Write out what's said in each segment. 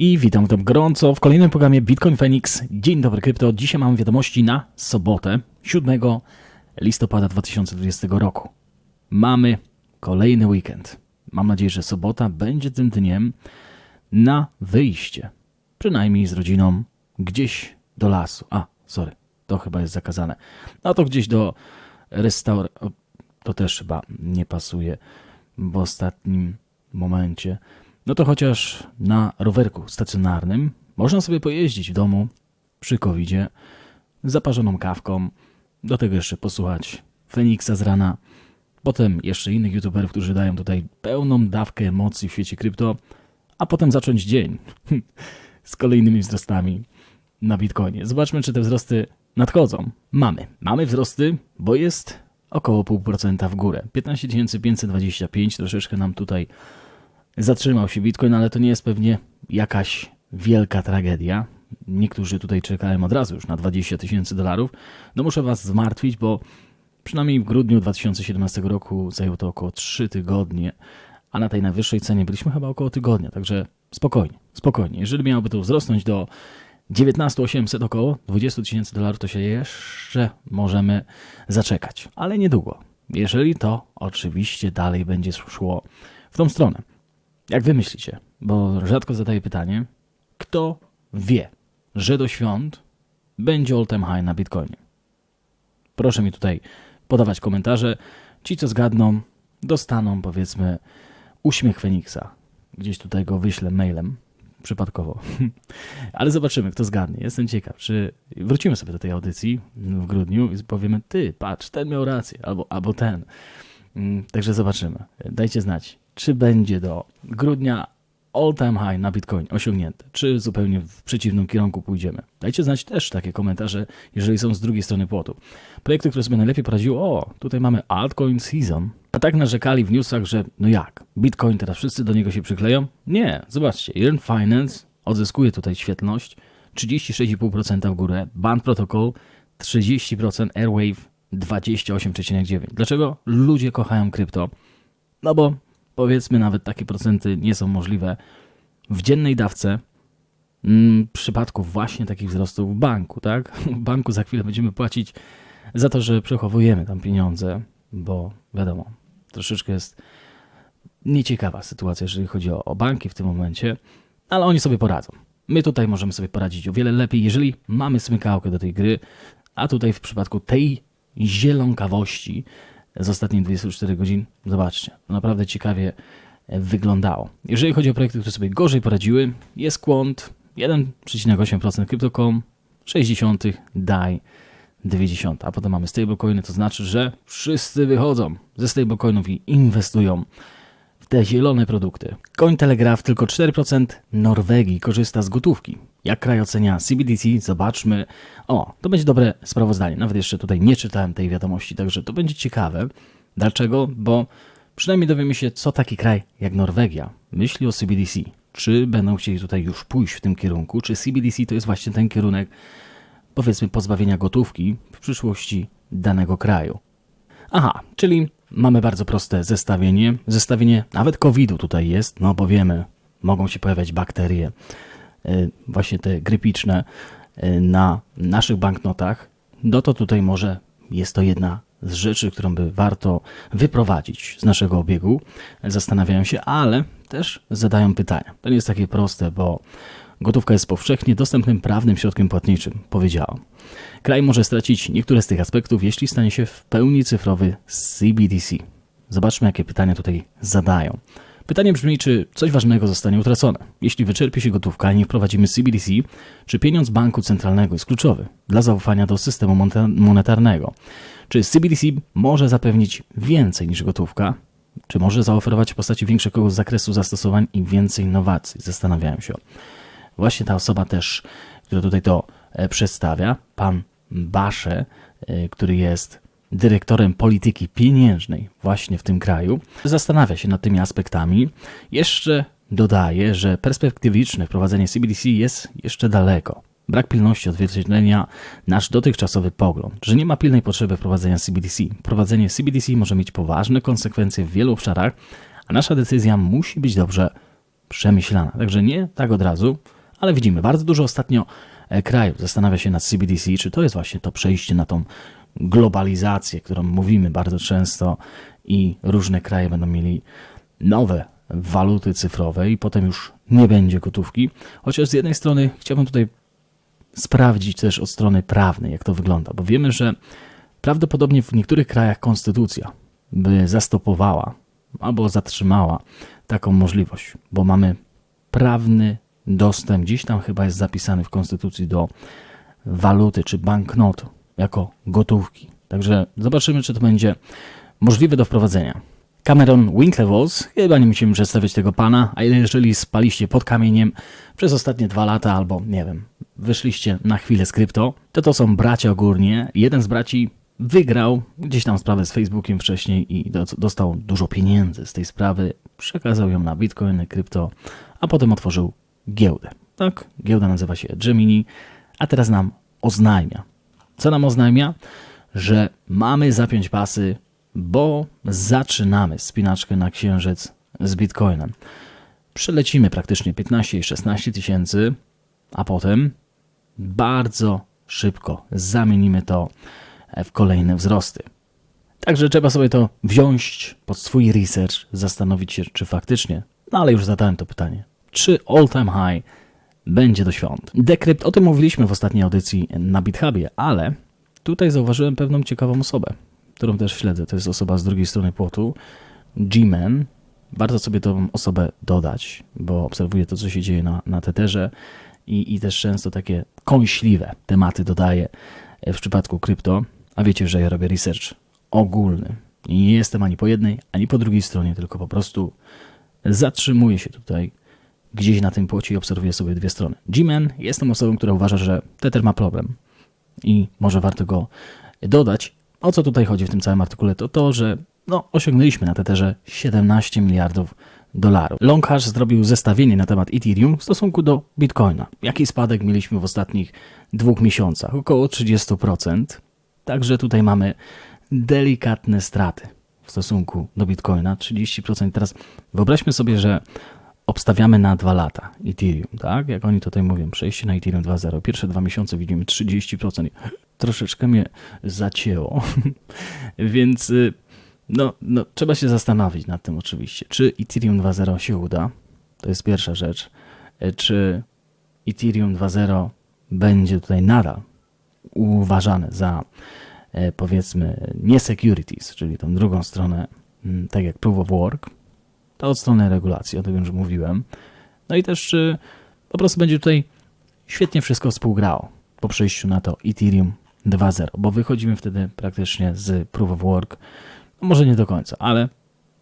I witam tam gorąco w kolejnym programie Bitcoin Phoenix. Dzień dobry krypto. Dzisiaj mam wiadomości na sobotę, 7 listopada 2020 roku. Mamy kolejny weekend. Mam nadzieję, że sobota będzie tym dniem na wyjście. Przynajmniej z rodziną gdzieś do lasu. A, sorry, to chyba jest zakazane. No to gdzieś do restauracji. To też chyba nie pasuje w ostatnim momencie no to chociaż na rowerku stacjonarnym można sobie pojeździć w domu przy covidzie z zaparzoną kawką, do tego jeszcze posłuchać Feniksa z rana, potem jeszcze innych youtuberów, którzy dają tutaj pełną dawkę emocji w świecie krypto, a potem zacząć dzień z kolejnymi wzrostami na Bitcoinie. Zobaczmy, czy te wzrosty nadchodzą. Mamy. Mamy wzrosty, bo jest około 0,5% w górę. 15 525, troszeczkę nam tutaj zatrzymał się Bitcoin, ale to nie jest pewnie jakaś wielka tragedia. Niektórzy tutaj czekają od razu już na 20 tysięcy dolarów. No muszę Was zmartwić, bo przynajmniej w grudniu 2017 roku zajęło to około 3 tygodnie, a na tej najwyższej cenie byliśmy chyba około tygodnia, także spokojnie, spokojnie. Jeżeli miałoby to wzrosnąć do 19 800 około 20 tysięcy dolarów, to się jeszcze możemy zaczekać, ale niedługo. Jeżeli to oczywiście dalej będzie szło w tą stronę. Jak wy myślicie? Bo rzadko zadaję pytanie, kto wie, że do świąt będzie all time high na Bitcoinie? Proszę mi tutaj podawać komentarze. Ci, co zgadną, dostaną powiedzmy uśmiech Feniksa. Gdzieś tutaj go wyślę mailem, przypadkowo. Ale zobaczymy, kto zgadnie. Jestem ciekaw, czy wrócimy sobie do tej audycji w grudniu i powiemy, ty, patrz, ten miał rację, albo, albo ten. Mm, także zobaczymy. Dajcie znać, czy będzie do grudnia all time high na Bitcoin osiągnięte, czy zupełnie w przeciwnym kierunku pójdziemy. Dajcie znać też takie komentarze, jeżeli są z drugiej strony płotu. Projekty, które sobie najlepiej poradziły, o, tutaj mamy altcoin season, a tak narzekali w newsach, że no jak, Bitcoin teraz wszyscy do niego się przykleją? Nie, zobaczcie, Earn Finance odzyskuje tutaj świetność, 36,5% w górę, Band Protocol 30%, Airwave 28,9%. Dlaczego ludzie kochają krypto? No bo powiedzmy nawet takie procenty nie są możliwe w dziennej dawce mm, w przypadku właśnie takich wzrostów w banku, tak? W banku za chwilę będziemy płacić za to, że przechowujemy tam pieniądze, bo wiadomo, troszeczkę jest nieciekawa sytuacja, jeżeli chodzi o, o banki w tym momencie, ale oni sobie poradzą. My tutaj możemy sobie poradzić o wiele lepiej, jeżeli mamy smykałkę do tej gry, a tutaj w przypadku tej zielonkawości z ostatnich 24 godzin. Zobaczcie, naprawdę ciekawie wyglądało. Jeżeli chodzi o projekty, które sobie gorzej poradziły, jest Quant 1,8% Crypto.com, 60 DAI 90, a potem mamy stablecoiny, to znaczy, że wszyscy wychodzą ze stablecoinów i inwestują te zielone produkty. Cointelegraph tylko 4% Norwegii korzysta z gotówki. Jak kraj ocenia CBDC? Zobaczmy. O, to będzie dobre sprawozdanie. Nawet jeszcze tutaj nie czytałem tej wiadomości, także to będzie ciekawe. Dlaczego? Bo przynajmniej dowiemy się, co taki kraj jak Norwegia myśli o CBDC. Czy będą chcieli tutaj już pójść w tym kierunku? Czy CBDC to jest właśnie ten kierunek, powiedzmy, pozbawienia gotówki w przyszłości danego kraju? Aha, czyli mamy bardzo proste zestawienie. Zestawienie nawet COVID-u tutaj jest, no bo wiemy, mogą się pojawiać bakterie Y, właśnie te grypiczne y, na naszych banknotach, no to tutaj może jest to jedna z rzeczy, którą by warto wyprowadzić z naszego obiegu. Zastanawiają się, ale też zadają pytania. To nie jest takie proste, bo gotówka jest powszechnie dostępnym prawnym środkiem płatniczym, powiedziałam. Kraj może stracić niektóre z tych aspektów, jeśli stanie się w pełni cyfrowy CBDC. Zobaczmy, jakie pytania tutaj zadają. Pytanie brzmi, czy coś ważnego zostanie utracone. Jeśli wyczerpie się gotówka i nie wprowadzimy CBDC, czy pieniądz banku centralnego jest kluczowy dla zaufania do systemu monetarnego? Czy CBDC może zapewnić więcej niż gotówka? Czy może zaoferować w postaci większego zakresu zastosowań i więcej innowacji? Zastanawiałem się. Właśnie ta osoba też, która tutaj to e, przedstawia, pan Basze, e, który jest dyrektorem polityki pieniężnej właśnie w tym kraju, zastanawia się nad tymi aspektami. Jeszcze dodaje, że perspektywiczne wprowadzenie CBDC jest jeszcze daleko. Brak pilności odzwierciedlenia nasz dotychczasowy pogląd, że nie ma pilnej potrzeby wprowadzenia CBDC. Wprowadzenie CBDC może mieć poważne konsekwencje w wielu obszarach, a nasza decyzja musi być dobrze przemyślana. Także nie tak od razu, ale widzimy, bardzo dużo ostatnio e, krajów zastanawia się nad CBDC, czy to jest właśnie to przejście na tą globalizację, którą mówimy bardzo często i różne kraje będą mieli nowe waluty cyfrowe i potem już nie będzie gotówki. Chociaż z jednej strony chciałbym tutaj sprawdzić też od strony prawnej, jak to wygląda, bo wiemy, że prawdopodobnie w niektórych krajach konstytucja by zastopowała albo zatrzymała taką możliwość, bo mamy prawny dostęp, gdzieś tam chyba jest zapisany w konstytucji do waluty czy banknotu jako gotówki. Także zobaczymy, czy to będzie możliwe do wprowadzenia. Cameron Winklevoss, chyba nie musimy przedstawiać tego pana, a jeżeli spaliście pod kamieniem przez ostatnie dwa lata albo, nie wiem, wyszliście na chwilę z krypto, to to są bracia ogórnie. Jeden z braci wygrał gdzieś tam sprawę z Facebookiem wcześniej i do- dostał dużo pieniędzy z tej sprawy, przekazał ją na bitcoiny, krypto, a potem otworzył giełdę. Tak, giełda nazywa się Gemini, a teraz nam oznajmia. Co nam oznajmia? Że mamy zapiąć pasy, bo zaczynamy spinaczkę na księżyc z bitcoinem. Przelecimy praktycznie 15 i 16 tysięcy, a potem bardzo szybko zamienimy to w kolejne wzrosty. Także trzeba sobie to wziąć pod swój research, zastanowić się, czy faktycznie, no ale już zadałem to pytanie, czy all time high będzie do świąt. Decrypt, o tym mówiliśmy w ostatniej audycji na BitHubie, ale tutaj zauważyłem pewną ciekawą osobę, którą też śledzę. To jest osoba z drugiej strony płotu, G-Man. Warto sobie tą osobę dodać, bo obserwuję to, co się dzieje na, na Tetherze i, i też często takie kąśliwe tematy dodaję w przypadku krypto. A wiecie, że ja robię research ogólny. I nie jestem ani po jednej, ani po drugiej stronie, tylko po prostu zatrzymuję się tutaj gdzieś na tym płocie i obserwuję sobie dwie strony. G-Man jestem osobą, która uważa, że Tether ma problem i może warto go dodać. O co tutaj chodzi w tym całym artykule? To to, że no, osiągnęliśmy na Tetherze 17 miliardów dolarów. Longhash zrobił zestawienie na temat Ethereum w stosunku do Bitcoina. Jaki spadek mieliśmy w ostatnich dwóch miesiącach? Około 30%. Także tutaj mamy delikatne straty w stosunku do Bitcoina, 30%. Teraz wyobraźmy sobie, że obstawiamy na dwa lata Ethereum, tak? Jak oni tutaj mówią, przejście na Ethereum 2.0. Pierwsze dwa miesiące widzimy 30%. Troszeczkę mnie zacięło, więc y, no, no, trzeba się zastanowić nad tym oczywiście. Czy Ethereum 2.0 się uda? To jest pierwsza rzecz. Y, Czy Ethereum 2.0 będzie tutaj nadal uważane za e, powiedzmy nie securities, czyli tą drugą stronę, mm, tak jak Proof of Work, to od strony regulacji, o tym już mówiłem. No i też czy po prostu będzie tutaj świetnie wszystko współgrało po przejściu na to Ethereum 2.0, bo wychodzimy wtedy praktycznie z Proof of Work, no może nie do końca, ale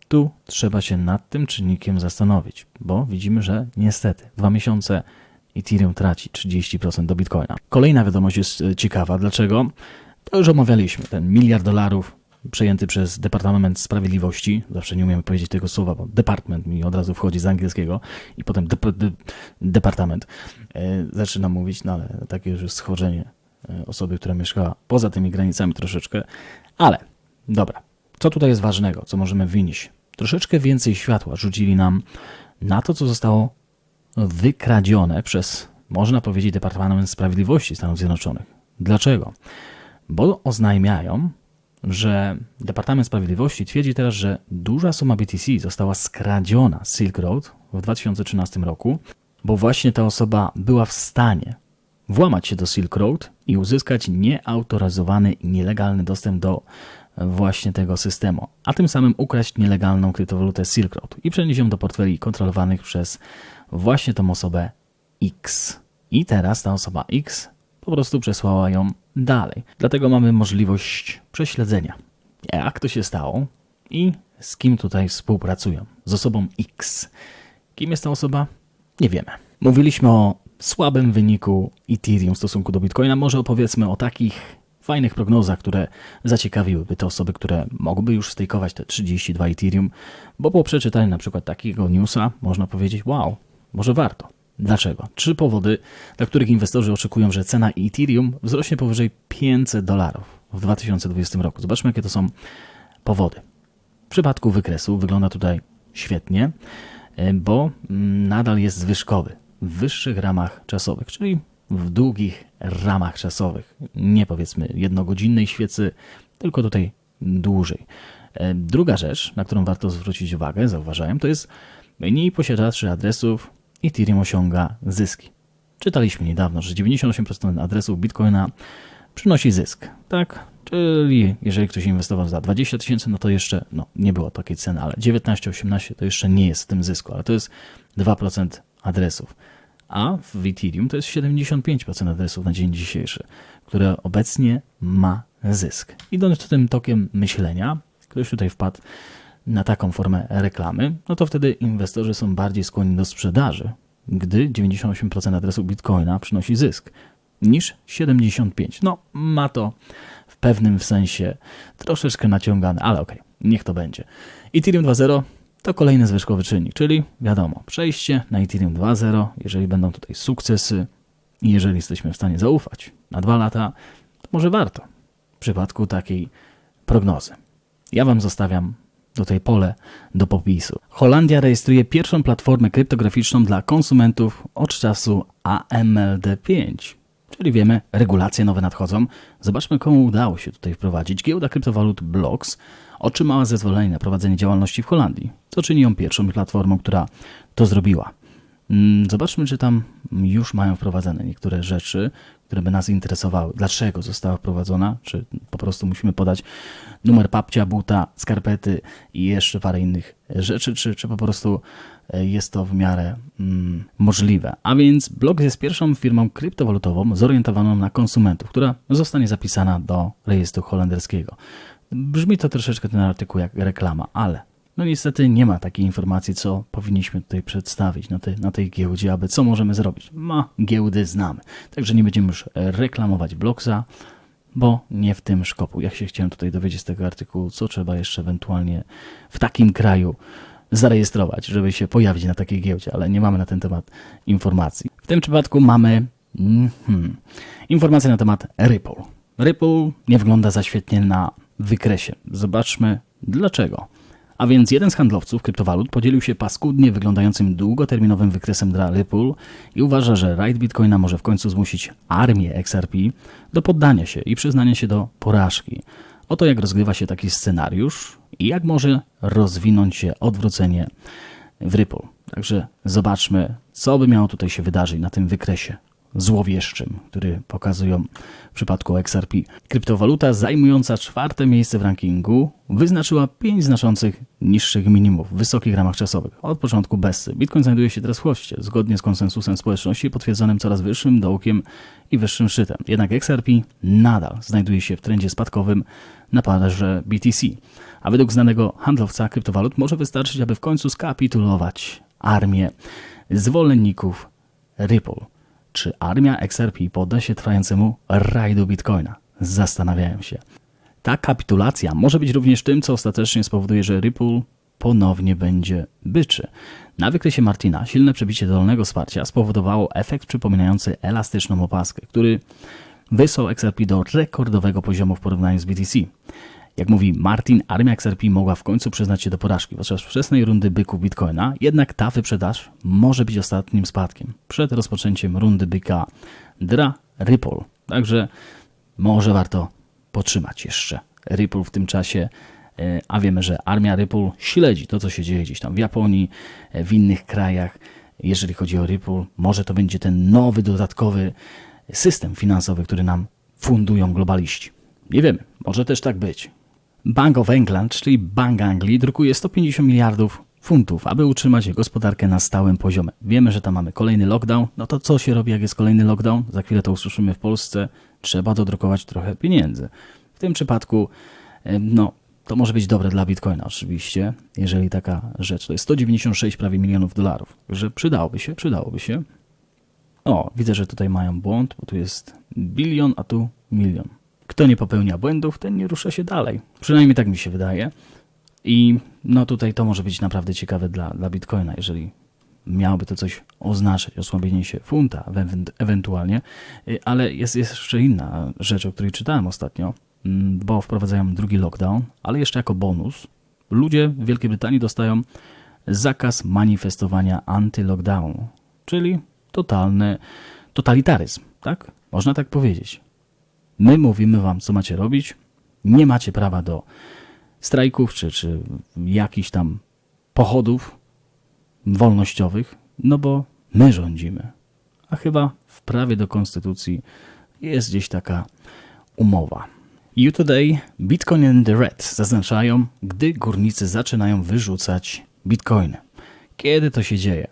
tu trzeba się nad tym czynnikiem zastanowić, bo widzimy, że niestety dwa miesiące Ethereum traci 30% do Bitcoina. Kolejna wiadomość jest e, ciekawa. Dlaczego? To już omawialiśmy. Ten miliard dolarów przejęty przez Departament Sprawiedliwości. Zawsze nie umiemy powiedzieć tego słowa, bo department mi od razu wchodzi z angielskiego i potem dep- de- departament. E, zaczynam mówić, no ale takie już jest schorzenie e, osoby, która mieszkała poza tymi granicami troszeczkę. Ale, dobra. Co tutaj jest ważnego? Co możemy wynieść? Troszeczkę więcej światła rzucili nam na to, co zostało wykradzione przez, można powiedzieć, Departament Sprawiedliwości Stanów Zjednoczonych. Dlaczego? Bo oznajmiają, że Departament Sprawiedliwości twierdzi teraz, że duża suma BTC została skradziona z Silk Road w 2013 roku, bo właśnie ta osoba była w stanie włamać się do Silk Road i uzyskać nieautoryzowany i nielegalny dostęp do właśnie tego systemu, a tym samym ukraść nielegalną kryptowalutę Silk Road i przenieść ją do portfeli kontrolowanych przez właśnie tą osobę X. I teraz ta osoba X po prostu przesłała ją dalej. Dlatego mamy możliwość prześledzenia, jak to się stało i z kim tutaj współpracują. Z osobą X. Kim jest ta osoba? Nie wiemy. Mówiliśmy o słabym wyniku Ethereum w stosunku do Bitcoina, może opowiedzmy o takich fajnych prognozach, które zaciekawiłyby te osoby, które mogłyby już stejkować te 32 Ethereum, bo po przeczytaniu na przykład takiego newsa można powiedzieć, wow, może warto. Dlaczego? Trzy powody, dla których inwestorzy oczekują, że cena Ethereum wzrośnie powyżej 500 dolarów w 2020 roku. Zobaczmy, jakie to są powody. W przypadku wykresu wygląda tutaj świetnie, e, bo mm, nadal jest zwyżkowy w wyższych ramach czasowych, czyli w długich ramach czasowych. Nie powiedzmy jednogodzinnej świecy, tylko tutaj dłużej. E, Druga rzecz, na którą warto zwrócić uwagę, zauważałem, to jest mniej posiadaczy adresów Ethereum osiąga zyski. Czytaliśmy niedawno, że 98% adresów Bitcoina przynosi zysk, tak? Czyli jeżeli ktoś inwestował za 20 tysięcy, no to jeszcze no, nie było takiej ceny, ale 19-18 to jeszcze nie jest w tym zysku, ale to jest 2% adresów. A w Ethereum to jest 75% adresów na dzień dzisiejszy, które obecnie ma zysk. Idąc tym tokiem myślenia, ktoś tutaj wpadł na taką formę reklamy, no to wtedy inwestorzy są bardziej skłonni do sprzedaży, gdy 98% adresów Bitcoina przynosi zysk, niż 75%. No, ma to w pewnym sensie troszeczkę naciągane, ale okej, niech to będzie. Ethereum 2.0 to kolejny zwyżkowy czynnik, czyli wiadomo, przejście na Ethereum 2.0, jeżeli będą tutaj sukcesy i jeżeli jesteśmy w stanie zaufać na dwa lata, to może warto w przypadku takiej prognozy. Ja Wam zostawiam tutaj pole do popisu. Holandia rejestruje pierwszą platformę kryptograficzną dla konsumentów od czasu AMLD5. Czyli wiemy, regulacje nowe nadchodzą. Zobaczmy, komu udało się tutaj wprowadzić. Giełda kryptowalut Blocks otrzymała zezwolenie na prowadzenie działalności w Holandii, co czyni ją pierwszą platformą, która to zrobiła. Mm, Zobaczmy, czy tam już mają wprowadzone niektóre rzeczy, które by nas interesowały. Dlaczego została wprowadzona? Czy po prostu musimy podać numer papcia, buta, skarpety i jeszcze parę innych rzeczy, czy, czy po prostu e, jest to w miarę mm, możliwe. A więc Block jest pierwszą firmą kryptowalutową zorientowaną na konsumentów, która zostanie zapisana do rejestru holenderskiego. Brzmi to troszeczkę ten artykuł jak reklama, ale no niestety nie ma takiej informacji, co powinniśmy tutaj przedstawić na, tej na tej giełdzie, aby co możemy zrobić. Ma giełdy znamy, także nie będziemy już reklamować Blocksa, bo nie w tym szkopu. Ja się chciałem tutaj dowiedzieć z tego artykułu, co trzeba jeszcze ewentualnie w takim kraju zarejestrować, żeby się pojawić na takiej giełdzie, ale nie mamy na ten temat informacji. W tym przypadku mamy mhm, informacje na temat Ripple. Ripple nie wygląda za świetnie na wykresie. Zobaczmy dlaczego. A więc jeden z handlowców kryptowalut podzielił się paskudnie wyglądającym długoterminowym wykresem dla Ripple i uważa, że raid Bitcoina może w końcu zmusić armię XRP do poddania się i przyznania się do porażki. Oto jak rozgrywa się taki scenariusz i jak może rozwinąć się odwrócenie w Ripple. Także zobaczmy, co by miało tutaj się wydarzyć na tym wykresie złowieszczym, który pokazują w przypadku XRP. Kryptowaluta zajmująca czwarte miejsce w rankingu wyznaczyła pięć znaczących niższych minimów w wysokich ramach czasowych. Od początku bezsy. Bitcoin znajduje się teraz w chłoście, zgodnie z konsensusem społeczności potwierdzonym coraz wyższym dołkiem i wyższym szczytem. Jednak XRP nadal znajduje się w trendzie spadkowym na parze BTC. A według znanego handlowca kryptowalut może wystarczyć, aby w końcu skapitulować armię zwolenników Ripple. Czy armia XRP podda się trwającemu rajdu Bitcoina? Zastanawiają się. Ta kapitulacja może być również tym, co ostatecznie spowoduje, że Ripple ponownie będzie byczy. Na wykresie Martina silne przebicie dolnego wsparcia spowodowało efekt przypominający elastyczną opaskę, który wysłał XRP do rekordowego poziomu w porównaniu z BTC. Jak mówi Martin, armia XRP mogła w końcu przyznać się do porażki podczas wczesnej rundy byków Bitcoina, jednak ta wyprzedaż może być ostatnim spadkiem przed rozpoczęciem rundy byka dla Ripple. Także może warto potrzymać jeszcze Ripple w tym czasie, e, a wiemy, że armia Ripple śledzi to, co się dzieje gdzieś tam w Japonii, e, w innych krajach. Jeżeli chodzi o Ripple, może to będzie ten nowy, dodatkowy system finansowy, który nam fundują globaliści. Nie wiemy, może też tak być. Bank of England, czyli Bank Anglii, drukuje 150 miliardów funtów, aby utrzymać gospodarkę na stałym poziomie. Wiemy, że tam mamy kolejny lockdown. No to co się robi, jak jest kolejny lockdown? Za chwilę to usłyszymy w Polsce. Trzeba dodrukować trochę pieniędzy. W tym przypadku, no, to może być dobre dla Bitcoina oczywiście, jeżeli taka rzecz. To jest 196 prawie milionów dolarów. Także przydałoby się, przydałoby się. O, widzę, że tutaj mają błąd, bo tu jest bilion, a tu milion. Kto nie popełnia błędów, ten nie rusza się dalej. Przynajmniej tak mi się wydaje. I no tutaj to może być naprawdę ciekawe dla, dla Bitcoina, jeżeli miałoby to coś oznaczać, osłabienie się funta ewen- ewentualnie, Y, ale jest jeszcze inna rzecz, o której czytałem ostatnio, mm, bo wprowadzają drugi lockdown, ale jeszcze jako bonus ludzie w Wielkiej Brytanii dostają zakaz manifestowania anty-lockdownu, czyli totalny totalitaryzm, tak? Można tak powiedzieć. My mówimy wam, co macie robić, nie macie prawa do strajków czy, czy jakichś tam pochodów wolnościowych, no bo my rządzimy. A chyba w prawie do konstytucji jest gdzieś taka umowa. You Today, Bitcoin and the Red zaznaczają, gdy górnicy zaczynają wyrzucać bitcoiny. Kiedy to się dzieje?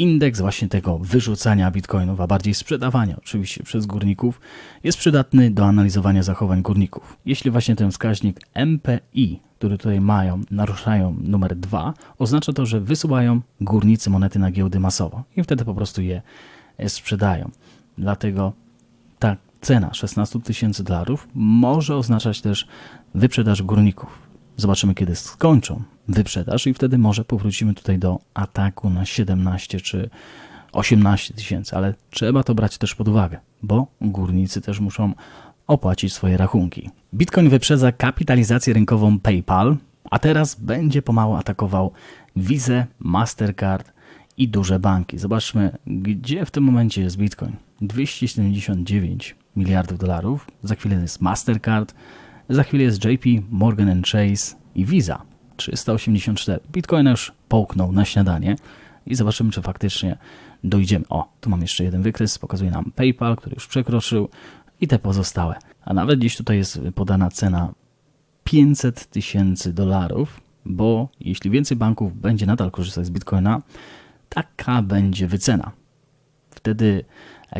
Indeks właśnie tego wyrzucania bitcoinów, a bardziej sprzedawania oczywiście przez górników, jest przydatny do analizowania zachowań górników. Jeśli właśnie ten wskaźnik MPI, który tutaj mają, naruszają numer 2, oznacza to, że wysyłają górnicy monety na giełdy masowo i wtedy po prostu je e, sprzedają. Dlatego ta cena 16 tysięcy dolarów może oznaczać też wyprzedaż górników. Zobaczymy, kiedy skończą wyprzedaż i wtedy może powrócimy tutaj do ataku na 17 czy 18 tysięcy, ale trzeba to brać też pod uwagę, bo górnicy też muszą opłacić swoje rachunki. Bitcoin wyprzedza kapitalizację rynkową PayPal, a teraz będzie pomału atakował Visa, Mastercard i duże banki. Zobaczmy, gdzie w tym momencie jest Bitcoin. 279 miliardów dolarów, za chwilę jest Mastercard, za chwilę jest JP Morgan Chase i Visa 384. Bitcoin już połknął na śniadanie i zobaczymy, czy faktycznie dojdziemy. O, tu mam jeszcze jeden wykres, pokazuje nam PayPal, który już przekroczył i te pozostałe. A nawet gdzieś tutaj jest podana cena 500 tysięcy dolarów, bo jeśli więcej banków będzie nadal korzystać z Bitcoina, taka będzie wycena. Wtedy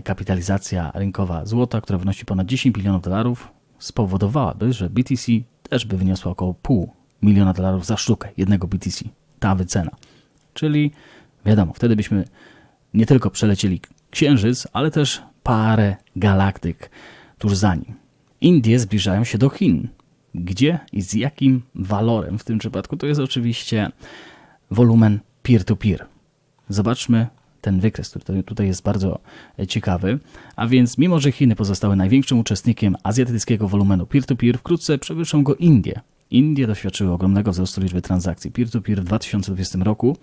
kapitalizacja rynkowa złota, która wynosi ponad 10 bilionów dolarów, spowodowałaby, że BTC też by wyniosła około pół miliona dolarów za sztukę jednego BTC. Ta wycena. Czyli wiadomo, wtedy byśmy nie tylko przelecieli Księżyc, ale też parę galaktyk tuż za nim. Indie zbliżają się do Chin. Gdzie i z jakim walorem w tym przypadku? To jest oczywiście wolumen peer-to-peer. Zobaczmy ten wykres, który tutaj jest bardzo ciekawy. A więc, mimo że Chiny pozostały największym uczestnikiem azjatyckiego wolumenu peer-to-peer, wkrótce przewyższą go Indie. Indie doświadczyły ogromnego wzrostu liczby transakcji peer-to-peer w 2020 roku.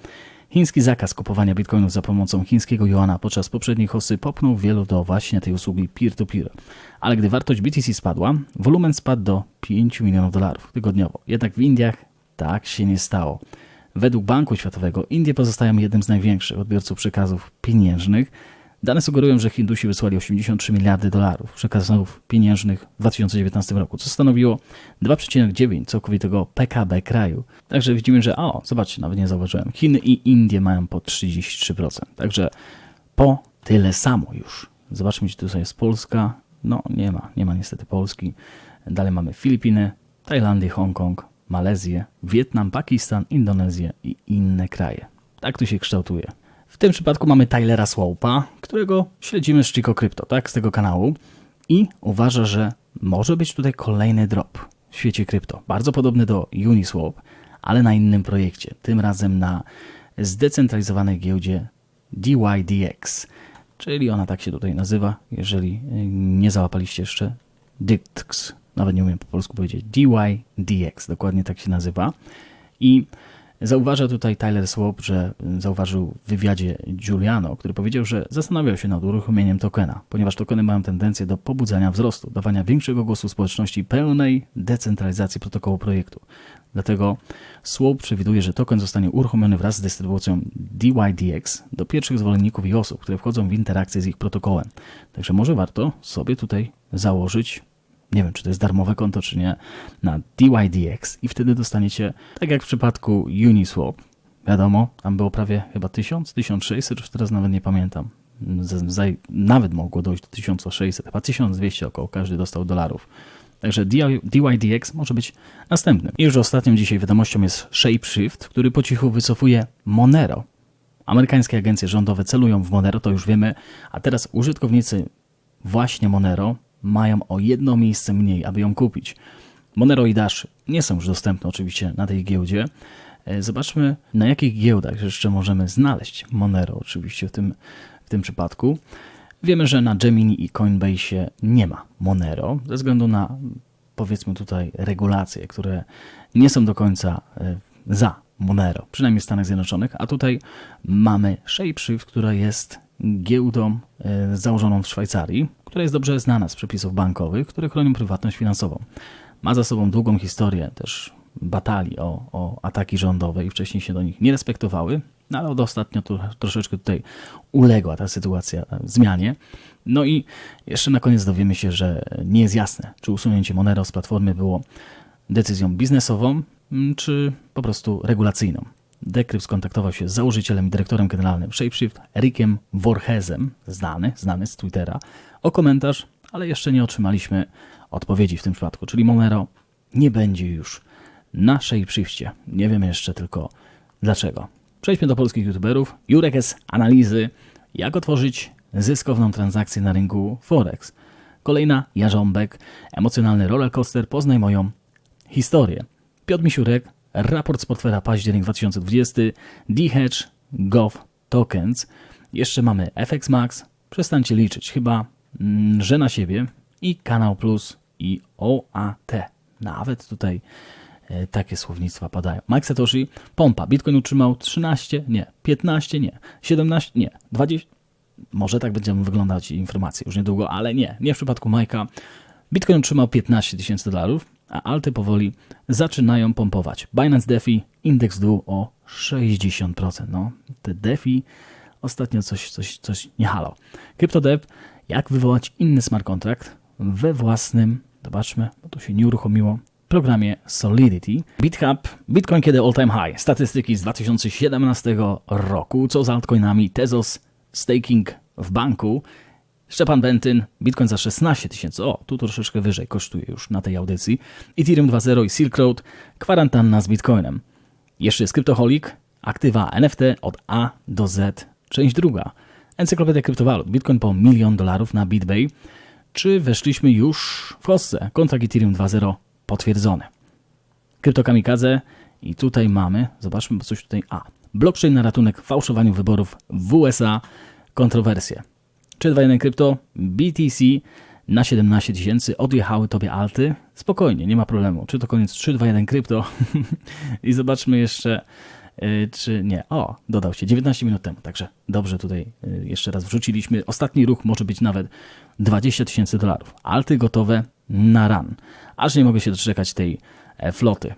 Chiński zakaz kupowania bitcoinów za pomocą chińskiego juana podczas poprzedniej hosty popchnął wielu do właśnie tej usługi peer-to-peer. Ale gdy wartość BTC spadła, wolumen spadł do 5 milionów dolarów tygodniowo. Jednak w Indiach tak się nie stało. Według Banku Światowego Indie pozostają jednym z największych odbiorców przekazów pieniężnych. Dane sugerują, że Hindusi wysłali 83 miliardy dolarów przekazów pieniężnych w 2019 roku, co stanowiło 2,9 całkowitego PKB kraju. Także widzimy, że o, zobaczcie, nawet nie zauważyłem, Chiny i Indie mają po 33%. Także po tyle samo już. Zobaczmy, gdzie tu jest Polska. No nie ma, nie ma niestety Polski. Dalej mamy Filipiny, Tajlandię, Hongkong, Malezję, Wietnam, Pakistan, Indonezję i inne kraje. Tak tu się kształtuje. W tym przypadku mamy Tylera Swopa, którego śledzimy z Chico Crypto, tak, z tego kanału i uważa, że może być tutaj kolejny drop w świecie krypto. Bardzo podobny do Uniswap, ale na innym projekcie. Tym razem na zdecentralizowanej giełdzie DYDX, czyli ona tak się tutaj nazywa, jeżeli nie załapaliście jeszcze DYDX nawet nie umiem po polsku powiedzieć, DYDX, dokładnie tak się nazywa. I zauważa tutaj Tyler Swap, że zauważył w wywiadzie Giuliano, który powiedział, że zastanawiał się nad uruchomieniem tokena, ponieważ tokeny mają tendencję do pobudzania wzrostu, dawania większego głosu społeczności pełnej decentralizacji protokołu projektu. Dlatego Swap przewiduje, że token zostanie uruchomiony wraz z dystrybucją DYDX do pierwszych zwolenników i osób, które wchodzą w interakcję z ich protokołem. Także może warto sobie tutaj założyć nie wiem, czy to jest darmowe konto, czy nie, na DYDX i wtedy dostaniecie, tak jak w przypadku Uniswap, wiadomo, tam było prawie chyba 1000, 1600, już teraz nawet nie pamiętam. Nawet mogło dojść do 1600, chyba 1200 około, każdy dostał dolarów. Także DYDX może być następnym. I już ostatnią dzisiaj wiadomością jest ShapeShift, który po cichu wycofuje Monero. Amerykańskie agencje rządowe celują w Monero, to już wiemy, a teraz użytkownicy właśnie Monero mają o jedno miejsce mniej, aby ją kupić. Monero i Dash nie są już dostępne oczywiście na tej giełdzie. E, Zobaczmy, na jakich giełdach jeszcze możemy znaleźć Monero, oczywiście w tym, w tym przypadku. Wiemy, że na Gemini i Coinbase nie ma Monero, ze względu na powiedzmy tutaj regulacje, które nie są do końca e, za Monero, przynajmniej w Stanach Zjednoczonych, a tutaj mamy ShapeShift, która jest giełdą e, założoną w Szwajcarii, która jest dobrze znana z przepisów bankowych, które chronią prywatność finansową. Ma za sobą długą historię też batalii o, o ataki rządowe i wcześniej się do nich nie respektowały, no ale od ostatnio troszeczkę tutaj uległa ta sytuacja e, zmianie. No i jeszcze na koniec dowiemy się, że nie jest jasne, czy usunięcie Monero z platformy było decyzją biznesową, czy po prostu regulacyjną. Decrypt skontaktował się z założycielem i dyrektorem generalnym ShapeShift, Rickiem Vorhezem, znany, znany z Twittera, o komentarz, ale jeszcze nie otrzymaliśmy odpowiedzi w tym przypadku, czyli Monero nie będzie już na ShapeShifcie. Nie wiemy jeszcze tylko dlaczego. Przejdźmy do polskich youtuberów. Jurek jest analizy, jak otworzyć zyskowną transakcję na rynku Forex. Kolejna Jarząbek, emocjonalny rollercoaster, poznaj moją historię. Piotr Misiurek, raport z portfela październik 2020, D-Hedge, Gov, Tokens. Jeszcze mamy FX Max, przestańcie liczyć, chyba, mm, że na siebie i Kanał Plus i OAT. Nawet tutaj e, takie słownictwa padają. Mike Satoshi, pompa, Bitcoin utrzymał 13, nie, 15, nie, 17, nie, 20, może tak będziemy wyglądać informacje już niedługo, ale nie, nie w przypadku Majka. Bitcoin utrzymał 15 tysięcy dolarów, a alty powoli zaczynają pompować. Binance DeFi, indeks dół o 60%. No, te DeFi ostatnio coś, coś, coś nie halo. CryptoDev, jak wywołać inny smart contract we własnym, zobaczmy, bo to się nie uruchomiło, programie Solidity. BitHub, Bitcoin kiedy all time high. Statystyki z 2017 roku, co z altcoinami, Tezos, staking w banku, Szczepan Bentyn, Bitcoin za 16 tysięcy. O, tu troszeczkę wyżej kosztuje już na tej audycji. Ethereum 2.0 i Silk Road, kwarantanna z Bitcoinem. Jeszcze jest Cryptoholic, aktywa NFT od A do Z, część druga. Encyklopedia kryptowalut, Bitcoin po milion dolarów na BitBay. Czy weszliśmy już w kostce? Kontrakt Ethereum 2.0 potwierdzony. Kryptokamikadze i tutaj mamy, zobaczmy, bo coś tutaj, a, blockchain na ratunek fałszowaniu wyborów w USA, kontrowersje. 321 krypto, BTC na 17 tysięcy, odjechały tobie alty, spokojnie, nie ma problemu. Czy to koniec 321 krypto i zobaczmy jeszcze, y, czy nie. O, dodał się 19 minut temu, także dobrze tutaj y, jeszcze raz wrzuciliśmy. Ostatni ruch może być nawet 20 tysięcy dolarów. Alty gotowe na run. Aż nie mogę się doczekać tej e, floty.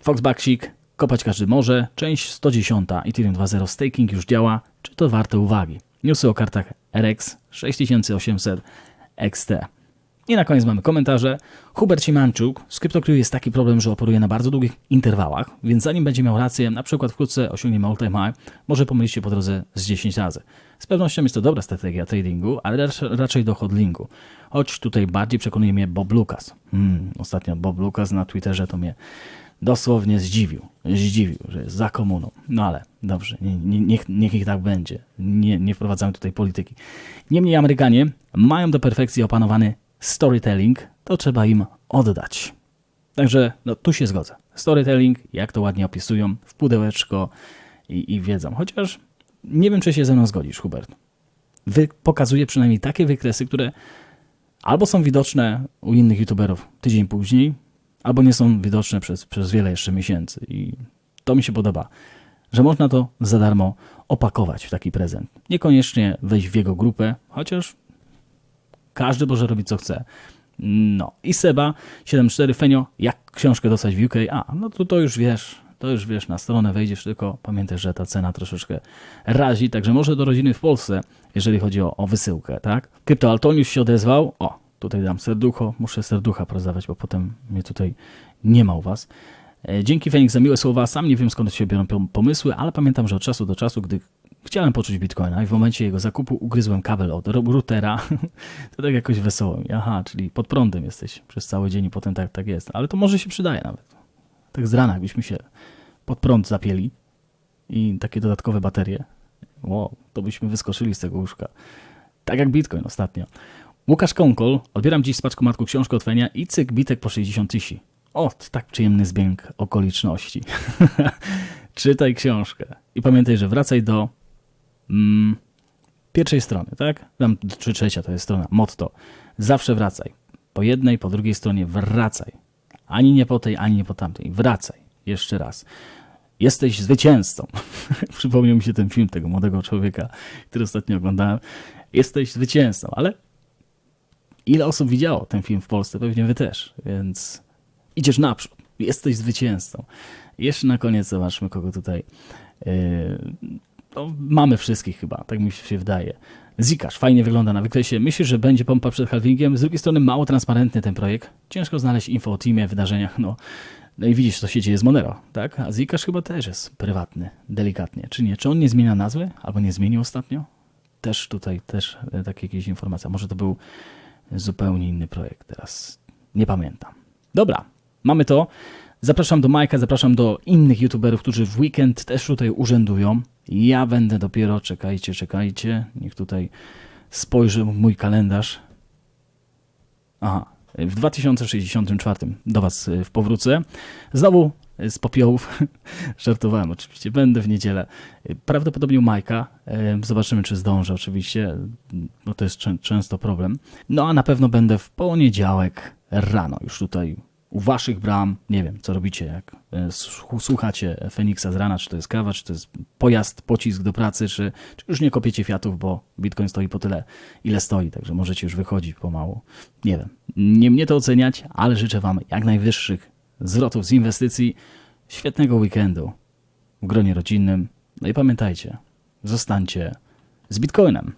Foxbacksik, kopać każdy może, część 110, Ethereum 2.0 staking już działa, czy to warte uwagi? Newsy o kartach RX 6800 XT. I na koniec mamy komentarze. Hubert Simanczuk, z jest taki problem, że operuje na bardzo długich interwałach, więc zanim będzie miał rację, na przykład wkrótce osiągniemy all time high, może pomylić się po drodze z 10 razy. Z pewnością jest to dobra strategia tradingu, ale rac- raczej do hodlingu. Choć tutaj bardziej przekonuje mnie Bob Lucas. Hmm, ostatnio Bob Lucas na Twitterze to mnie dosłownie zdziwił. Zdziwił, że jest za komuną. No ale dobrze, nie, nie, niech, niech ich tak będzie. Nie, nie wprowadzamy tutaj polityki. Niemniej Amerykanie mają do perfekcji opanowany storytelling, to trzeba im oddać. Także no, tu się zgodzę. Storytelling, jak to ładnie opisują, w pudełeczko i, i wiedzą. Chociaż nie wiem, czy się ze mną zgodzisz, Hubert. Wy, pokazuje przynajmniej takie wykresy, które albo są widoczne u innych youtuberów tydzień później, albo nie są widoczne przez, przez wiele jeszcze miesięcy. I to mi się podoba, że można to za darmo opakować w taki prezent. Niekoniecznie wejść w jego grupę, chociaż każdy może robić co chce. No i Seba 74 Fenio, jak książkę dostać w UK? A, no to to już wiesz, to już wiesz, na stronę wejdziesz, tylko pamiętaj, że ta cena troszeczkę razi, także może do rodziny w Polsce, jeżeli chodzi o, o wysyłkę, tak? Krypto Altonius się odezwał, o, tutaj dam serducho, muszę serducha porozdawać, bo potem mnie tutaj nie ma u was. E, Dzięki Fenix za miłe słowa. Sam nie wiem skąd się biorą pom- pomysły, ale pamiętam, że od czasu do czasu, gdy chciałem poczuć bitcoina i w momencie jego zakupu ugryzłem kabel od ro- routera, to tak jakoś wesoło mi. Aha, czyli pod prądem jesteś przez cały dzień i potem tak, tak jest. Ale to może się przydaje nawet. Tak z rana, jakbyśmy się pod prąd zapieli i takie dodatkowe baterie, Wow, to byśmy wyskoczyli z tego łóżka. Tak jak Bitcoin ostatnio. Łukasz Konkol, odbieram dziś z paczkomatku książkę od i cyk bitek po 60 tysięcy. O, to tak przyjemny zbieg okoliczności. Czytaj książkę. I pamiętaj, że wracaj do mm, pierwszej strony, tak? Tam, czy trzecia to jest strona, motto. Zawsze wracaj. Po jednej, po drugiej stronie wracaj. Ani nie po tej, ani nie po tamtej. Wracaj. Jeszcze raz. Jesteś zwycięzcą. Przypomniał mi się ten film tego młodego człowieka, który ostatnio oglądałem. Jesteś zwycięzcą, ale ile osób widziało ten film w Polsce? Pewnie wy też, więc idziesz naprzód. Jesteś zwycięzcą. Jeszcze na koniec zobaczmy, kogo tutaj. Yy, no, mamy wszystkich chyba, tak mi się wydaje. Zikasz fajnie wygląda na wykresie. Myślę, że będzie pompa przed halvingiem. Z drugiej strony mało transparentny ten projekt. Ciężko znaleźć info o teamie, wydarzeniach. No, no i widzisz, co się dzieje z Monero, tak? A Zikasz chyba też jest prywatny, delikatnie. Czy nie? Czy on nie zmienia nazwy? Albo nie zmienił ostatnio? Też tutaj, też e, takie jakieś informacje. Może to był zupełnie inny projekt teraz. Nie pamiętam. Dobra, mamy to. Zapraszam do Majka, zapraszam do innych youtuberów, którzy w weekend też tutaj urzędują. Ja będę dopiero, czekajcie, czekajcie. Niech tutaj spojrzy mój kalendarz. Aha, w 2064 do Was y, w powrócę. Znowu y, z popiołów. Żartowałem oczywiście. Będę w niedzielę. Prawdopodobnie u Majka. Zobaczymy, czy zdążę oczywiście, bo to jest czę- często problem. No a na pewno będę w poniedziałek rano. Już tutaj u Waszych bram. Nie wiem, co robicie, jak słu- słuchacie Feniksa z rana, czy to jest kawa, czy to jest pojazd, pocisk do pracy, czy, czy już nie kopiecie fiatów, bo Bitcoin stoi po tyle, ile stoi, także możecie już wychodzić pomału. Nie wiem, nie mnie to oceniać, ale życzę Wam jak najwyższych zwrotów z inwestycji, świetnego weekendu w gronie rodzinnym. No i pamiętajcie, zostańcie z Bitcoinem.